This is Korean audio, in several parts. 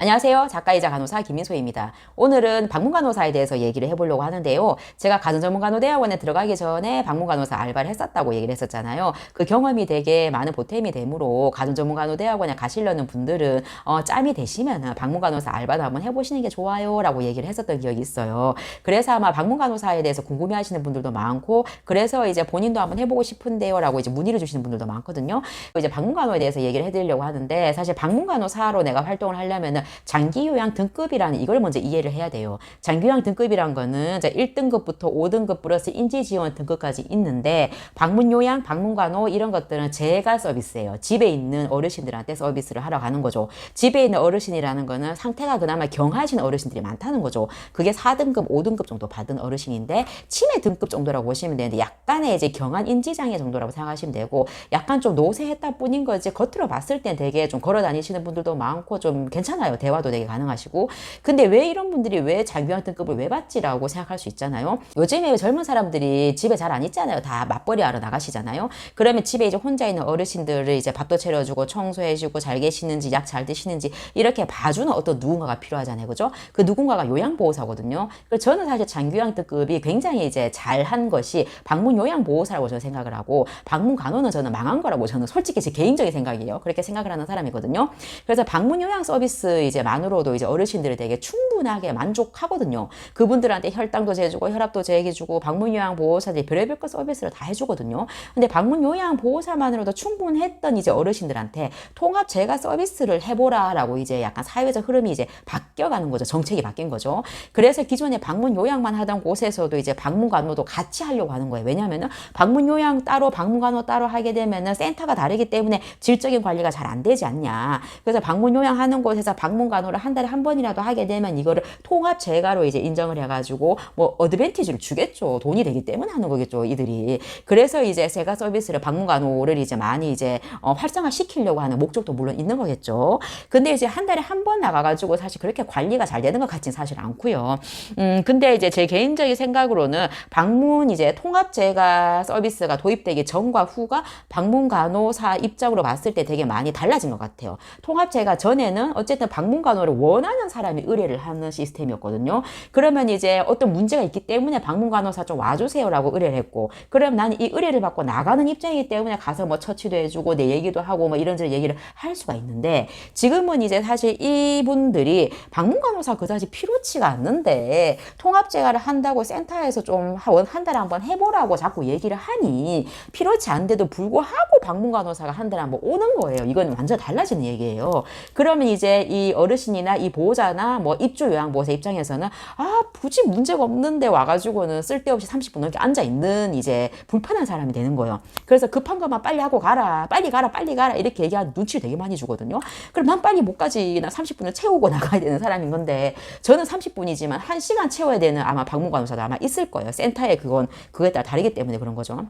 안녕하세요. 작가이자 간호사 김민소입니다. 오늘은 방문간호사에 대해서 얘기를 해보려고 하는데요. 제가 가정전문간호대학원에 들어가기 전에 방문간호사 알바를 했었다고 얘기를 했었잖아요. 그 경험이 되게 많은 보탬이 되므로 가정전문간호대학원에 가시려는 분들은 어, 짬이 되시면 방문간호사 알바도 한번 해보시는 게 좋아요. 라고 얘기를 했었던 기억이 있어요. 그래서 아마 방문간호사에 대해서 궁금해 하시는 분들도 많고, 그래서 이제 본인도 한번 해보고 싶은데요. 라고 이제 문의를 주시는 분들도 많거든요. 이제 방문간호에 대해서 얘기를 해드리려고 하는데, 사실 방문간호사로 내가 활동을 하려면은 장기요양 등급이라는 이걸 먼저 이해를 해야 돼요. 장기요양 등급이란 거는 이제 1등급부터 5등급 플러스 인지지원 등급까지 있는데 방문요양, 방문간호 이런 것들은 제가 서비스예요. 집에 있는 어르신들한테 서비스를 하러 가는 거죠. 집에 있는 어르신이라는 거는 상태가 그나마 경하신 어르신들이 많다는 거죠. 그게 4등급, 5등급 정도 받은 어르신인데 치매 등급 정도라고 보시면 되는데 약간의 이제 경한 인지장애 정도라고 생각하시면 되고 약간 좀 노쇠했다 뿐인 거지 겉으로 봤을 땐 되게 좀 걸어 다니시는 분들도 많고 좀 괜찮아요. 대화도 되게 가능하시고. 근데 왜 이런 분들이 왜 장기요양 등급을 왜 받지라고 생각할 수 있잖아요. 요즘에 젊은 사람들이 집에 잘 안 있잖아요. 다 맞벌이 하러 나가시잖아요. 그러면 집에 이제 혼자 있는 어르신들을 이제 밥도 차려주고 청소해주고 잘 계시는지 약 잘 드시는지 이렇게 봐주는 어떤 누군가가 필요하잖아요. 그죠? 그 누군가가 요양보호사거든요. 그래서 저는 사실 장기요양 등급이 굉장히 이제 잘한 것이 방문 요양보호사라고 저는 생각을 하고 방문 간호는 저는 망한 거라고 저는 솔직히 제 개인적인 생각이에요. 그렇게 생각을 하는 사람이거든요. 그래서 방문 요양 서비스 이제 만으로도 이제 어르신들이 되게 충분하게 만족하거든요. 그분들한테 혈당도 재주고 혈압도 재해주고 방문 요양 보호사들이 별의별 것 서비스를 다 해주거든요. 근데 방문 요양 보호사만으로도 충분했던 이제 어르신들한테 통합 재가 서비스를 해보라라고 이제 약간 사회적 흐름이 이제 바뀌어가는 거죠. 정책이 바뀐 거죠. 그래서 기존에 방문 요양만 하던 곳에서도 이제 방문 간호도 같이 하려고 하는 거예요. 왜냐면은 방문 요양 따로 방문 간호 따로 하게 되면은 센터가 다르기 때문에 질적인 관리가 잘 안 되지 않냐. 그래서 방문 요양 하는 곳에서 방문 간호를 한 달에 한 번이라도 하게 되면 이거를 통합 재가로 이제 인정을 해가지고 뭐 어드밴티지를 주겠죠. 돈이 되기 때문에 하는 거겠죠. 이들이. 그래서 이제 재가 서비스를 방문 간호를 이제 많이 이제 어, 활성화 시키려고 하는 목적도 물론 있는 거겠죠. 근데 이제 한 달에 한 번 나가가지고 사실 그렇게 관리가 잘 되는 것 같진 사실 않고요. 음, 근데 이제 제 개인적인 생각으로는 방문 이제 통합 재가 서비스가 도입되기 전과 후가 방문 간호사 입장으로 봤을 때 되게 많이 달라진 것 같아요. 통합 재가 전에는 어쨌든 방문 간호를 원하는 사람이 의뢰를 하는 시스템이었거든요. 그러면 이제 어떤 문제가 있기 때문에 방문 간호사 좀 와주세요라고 의뢰를 했고, 그럼 나는 이 의뢰를 받고 나가는 입장이기 때문에 가서 뭐 처치도 해주고 내 얘기도 하고 뭐 이런저런 얘기를 할 수가 있는데 지금은 이제 사실 이분들이 방문 간호사 그다지 필요치가 않는데 통합 재가를 한다고 센터에서 좀 한 달에 한 번 해보라고 자꾸 얘기를 하니 필요치 않은데도 불구하고 방문 간호사가 한 달에 한 번 오는 거예요. 이건 완전 달라지는 얘기예요. 그러면 이제 이 어르신이나 이 보호자나 뭐 입주 요양보호사 입장에서는 아 굳이 문제가 없는데 와가지고는 쓸데없이 30분 넘게 앉아 있는 이제 불편한 사람이 되는 거예요. 그래서 급한 것만 빨리 하고 가라, 빨리 가라, 빨리 가라 이렇게 얘기하는 눈치를 되게 많이 주거든요. 그럼 난 빨리 못 가지, 나 30분을 채우고 나가야 되는 사람인 건데 저는 30분이지만 1시간 채워야 되는 아마 방문 간호사도 아마 있을 거예요. 센터에 그건 그거에 따라 다르기 때문에 그런 거죠.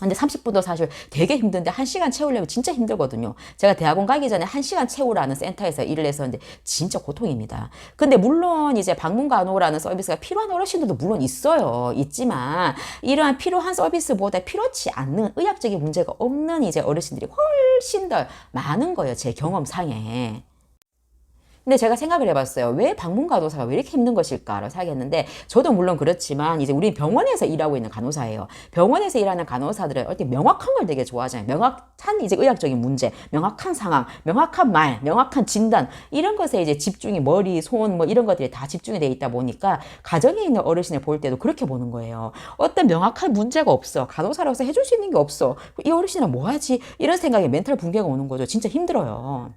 근데 30분도 사실 되게 힘든데 1시간 채우려면 진짜 힘들거든요. 제가 대학원 가기 전에 1시간 채우라는 센터에서 일을 했었는데 진짜 고통입니다. 근데 물론 이제 방문 간호라는 서비스가 필요한 어르신들도 물론 있어요. 있지만 이러한 필요한 서비스보다 필요치 않는 의학적인 문제가 없는 이제 어르신들이 훨씬 더 많은 거예요. 제 경험상에. 근데 제가 생각을 해봤어요. 왜 방문 간호사가 왜 이렇게 힘든 것일까를 생각했는데 저도 물론 그렇지만 이제 우리 병원에서 일하고 있는 간호사예요. 병원에서 일하는 간호사들은 어떻게 명확한 걸 되게 좋아하잖아요. 명확한 이제 의학적인 문제, 명확한 상황, 명확한 말, 명확한 진단 이런 것에 이제 집중이 머리, 손 뭐 이런 것들이 다 집중이 돼 있다 보니까 가정에 있는 어르신을 볼 때도 그렇게 보는 거예요. 어떤 명확한 문제가 없어. 간호사로서 해줄 수 있는 게 없어. 이 어르신은 뭐 하지? 이런 생각에 멘탈 붕괴가 오는 거죠. 진짜 힘들어요.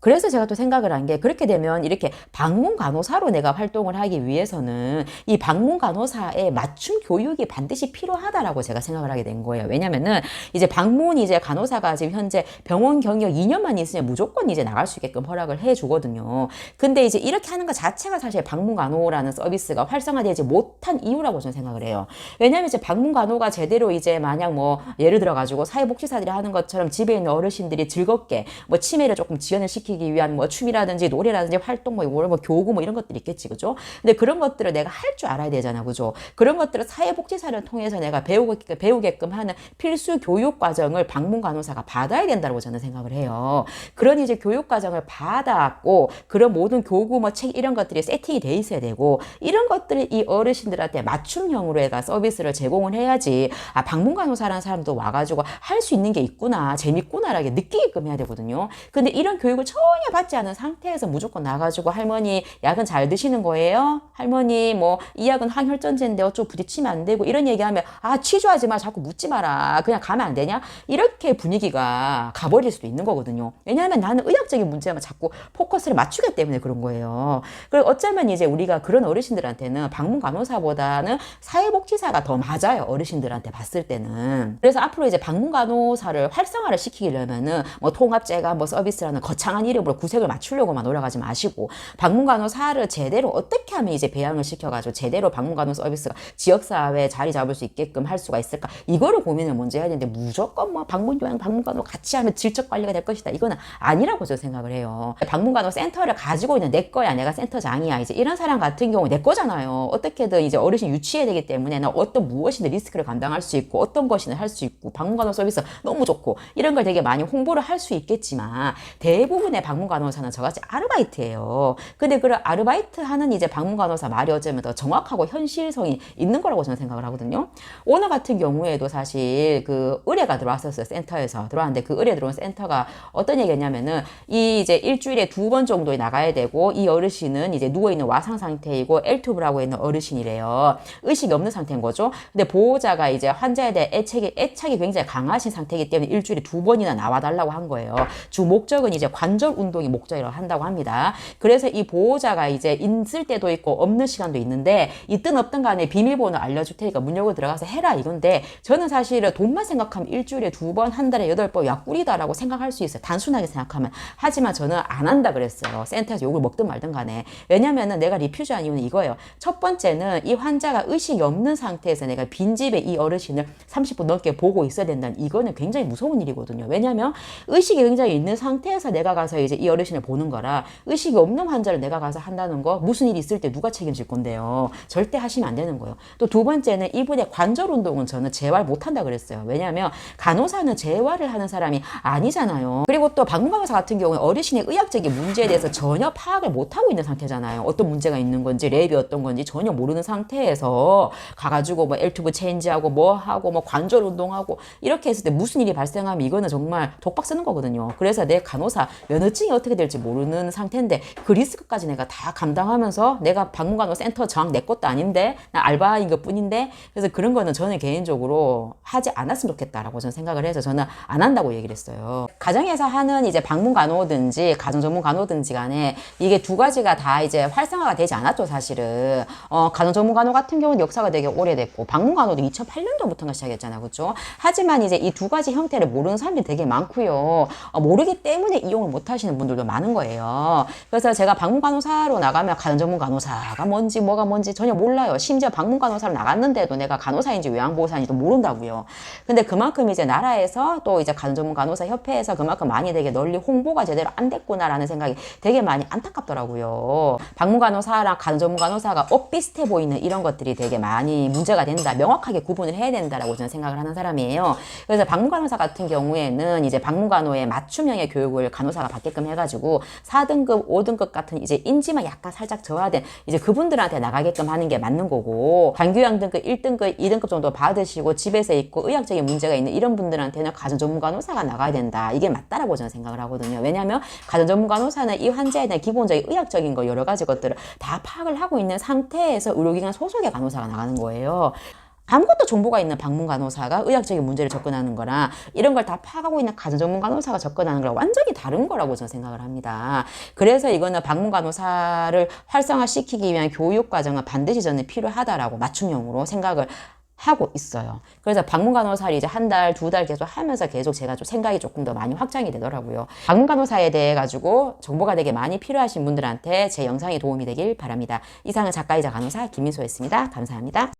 그래서 제가 또 생각을 한 게 그렇게 되면 이렇게 방문 간호사로 내가 활동을 하기 위해서는 이 방문 간호사의 맞춤 교육이 반드시 필요하다라고 제가 생각을 하게 된 거예요. 왜냐면은 이제 방문 이제 간호사가 지금 현재 병원 경력 2년만 있으면 무조건 이제 나갈 수 있게끔 허락을 해 주거든요. 근데 이제 이렇게 하는 것 자체가 사실 방문 간호라는 서비스가 활성화되지 못한 이유라고 저는 생각을 해요. 왜냐면 이제 방문 간호가 제대로 이제 만약 뭐 예를 들어 가지고 사회복지사들이 하는 것처럼 집에 있는 어르신들이 즐겁게 뭐 치매를 조금 지연을 시키 시키기 위한 뭐 춤이라든지 노래라든지 활동 뭐, 뭐 교구 뭐 이런 것들이 있겠지 그죠? 근데 그런 것들을 내가 할 줄 알아야 되잖아 그죠? 그런 것들을 사회복지사를 통해서 내가 배우게, 배우게끔 하는 필수 교육 과정을 방문 간호사가 받아야 된다고 저는 생각을 해요. 그런 이제 교육 과정을 받았고 그런 모든 교구 뭐 책 이런 것들이 세팅이 돼 있어야 되고 이런 것들을 이 어르신들한테 맞춤형으로 해가 서비스를 제공을 해야지 아 방문 간호사라는 사람도 와가지고 할 수 있는 게 있구나 재밌구나라게 느끼게끔 해야 되거든요. 근데 이런 교육을 전혀 받지 않은 상태에서 무조건 나가지고 할머니 약은 잘 드시는 거예요? 할머니 뭐 이 약은 항혈전제인데 어쩌고 부딪히면 안 되고 이런 얘기하면 아 취조하지 마 자꾸 묻지 마라 그냥 가면 안 되냐 이렇게 분위기가 가버릴 수도 있는 거거든요. 왜냐하면 나는 의학적인 문제만 자꾸 포커스를 맞추기 때문에 그런 거예요. 그리고 어쩌면 이제 우리가 그런 어르신들한테는 방문 간호사보다는 사회복지사가 더 맞아요. 어르신들한테 봤을 때는. 그래서 앞으로 이제 방문 간호사를 활성화를 시키려면은 뭐 통합제가 뭐 서비스라는 거창한 이름으로 구색을 맞추려고만 노력하지 마시고 방문 간호사를 제대로 어떻게 하면 이제 배양을 시켜가지고 제대로 방문 간호 서비스가 지역사회에 자리 잡을 수 있게끔 할 수가 있을까? 이거를 고민을 먼저 해야 되는데 무조건 뭐 방문 요양 방문 간호 같이 하면 질적 관리가 될 것이다. 이거는 아니라고 저는 생각을 해요. 방문 간호 센터를 가지고 있는 내 거야 내가 센터장이야 이제 이런 사람 같은 경우 내 거잖아요. 어떻게든 이제 어르신 유치해야 되기 때문에 나 어떤 무엇이든 리스크를 감당할 수 있고 어떤 것이든 할 수 있고 방문 간호 서비스 너무 좋고 이런 걸 되게 많이 홍보를 할 수 있겠지만 대부분의 방문 간호사는 저같이 아르바이트예요 근데 그런 아르바이트 하는 이제 방문 간호사 말이 어쩌면 더 정확하고 현실성이 있는 거라고 저는 생각을 하거든요. 오늘 같은 경우에도 사실 그 의뢰가 들어왔었어요. 센터에서 들어왔는데 그 의뢰 들어온 센터가 어떤 얘기였냐면은 이 이제 일주일에 두 번 정도 나가야 되고 이 어르신은 이제 누워 있는 와상 상태이고 L튜브를 하고 있는 어르신이래요. 의식이 없는 상태인 거죠. 근데 보호자가 이제 환자에 대해 애착이, 애착이 굉장히 강하신 상태이기 때문에 일주일에 두 번이나 나와 달라고 한 거예요. 주 목적은 이제 관절 운동이 목적이라고 한다고 합니다. 그래서 이 보호자가 이제 있을 때도 있고 없는 시간도 있는데 있든 없든 간에 비밀번호 알려줄 테니까 문 열고 들어가서 해라 이건데 저는 사실은 돈만 생각하면 일주일에 두 번, 한 달에 여덟 번 약꿀이다라고 생각할 수 있어요. 단순하게 생각하면. 하지만 저는 안 한다 그랬어요. 센터에서 욕을 먹든 말든 간에. 왜냐면은 내가 리퓨즈 한 이유는 이거예요. 첫 번째는 이 환자가 의식이 없는 상태에서 내가 빈집에 이 어르신을 30분 넘게 보고 있어야 된다는 이거는 굉장히 무서운 일이거든요. 왜냐면 의식이 굉장히 있는 상태에서 내가 가서 이제 이 어르신을 보는 거라 의식이 없는 환자를 내가 가서 한다는 거 무슨 일이 있을 때 누가 책임질 건데요. 절대 하시면 안 되는 거예요. 또 두 번째는 이분의 관절 운동은 저는 재활 못 한다 그랬어요. 왜냐하면 간호사는 재활을 하는 사람이 아니잖아요. 그리고 또 방문간호사 같은 경우는 어르신의 의학적인 문제에 대해서 전혀 파악을 못 하고 있는 상태잖아요. 어떤 문제가 있는 건지 랩이 어떤 건지 전혀 모르는 상태에서 가가지고 뭐 L튜브 체인지하고 뭐 하고 뭐 관절 운동하고 이렇게 했을 때 무슨 일이 발생하면 이거는 정말 독박 쓰는 거거든요. 그래서 내 간호사 면허 증이 어떻게 될지 모르는 상태인데 그 리스크까지 내가 다 감당하면서 내가 방문간호 센터 장내 것도 아닌데 나 알바인 것 뿐인데 그래서 그런 거는 저는 개인적으로 하지 않았으면 좋겠다라고 저는 생각을 해서 저는 안 한다고 얘기를 했어요. 가정에서 하는 이제 방문 간호든지 가정 전문 간호든지 간에 이게 두 가지가 다 이제 활성화가 되지 않았죠 사실은. 어, 가정 전문 간호 같은 경우는 역사가 되게 오래됐고 방문 간호도 2008년도부터가 시작했잖아요, 그렇죠? 하지만 이제 이 두 가지 형태를 모르는 사람들이 되게 많고요. 어, 모르기 때문에 이용을 못 하시는 분들도 많은 거예요. 그래서 제가 방문 간호사로 나가면 가정 전문 간호사가 뭔지 뭐가 뭔지 전혀 몰라요. 심지어 방문 간호사로 나갔는데도 내가 간호사인지 요양보호사인지도 모른다고요. 근데 그만큼 이제 나라에서 또 이제 가정 전문 간호사 협회에서 그만큼 많이 되게 널리 홍보가 제대로 안 됐구나라는 생각이 되게 많이 안타깝더라고요. 방문 간호사랑 가정 전문 간호사가 엇비슷해 보이는 이런 것들이 되게 많이 문제가 된다. 명확하게 구분을 해야 된다라고 저는 생각을 하는 사람이에요. 그래서 방문 간호사 같은 경우에는 이제 방문 간호의 맞춤형의 교육을 간호사가 받 게끔 해가지고 4등급, 5등급 같은 이제 인지만 약간 살짝 저하된 이제 그분들한테 나가게끔 하는 게 맞는 거고 단교양 등급 1등급, 2등급 정도 받으시고 집에서 있고 의학적인 문제가 있는 이런 분들한테는 가정 전문 간호사가 나가야 된다. 이게 맞다라고 저는 생각을 하거든요. 왜냐하면 가정 전문 간호사는 이 환자에 대한 기본적인 의학적인 거 여러 가지 것들을 다 파악을 하고 있는 상태에서 의료기관 소속의 간호사가 나가는 거예요. 아무것도 정보가 있는 방문 간호사가 의학적인 문제를 접근하는 거랑 이런 걸 다 파악하고 있는 가정 전문 간호사가 접근하는 거랑 완전히 다른 거라고 저는 생각을 합니다. 그래서 이거는 방문 간호사를 활성화시키기 위한 교육 과정은 반드시 저는 필요하다라고 맞춤형으로 생각을 하고 있어요. 그래서 방문 간호사를 이제 한 달, 두 달 계속 하면서 계속 제가 좀 생각이 조금 더 많이 확장이 되더라고요. 방문 간호사에 대해 가지고 정보가 되게 많이 필요하신 분들한테 제 영상이 도움이 되길 바랍니다. 이상은 작가이자 간호사 김민소였습니다. 감사합니다.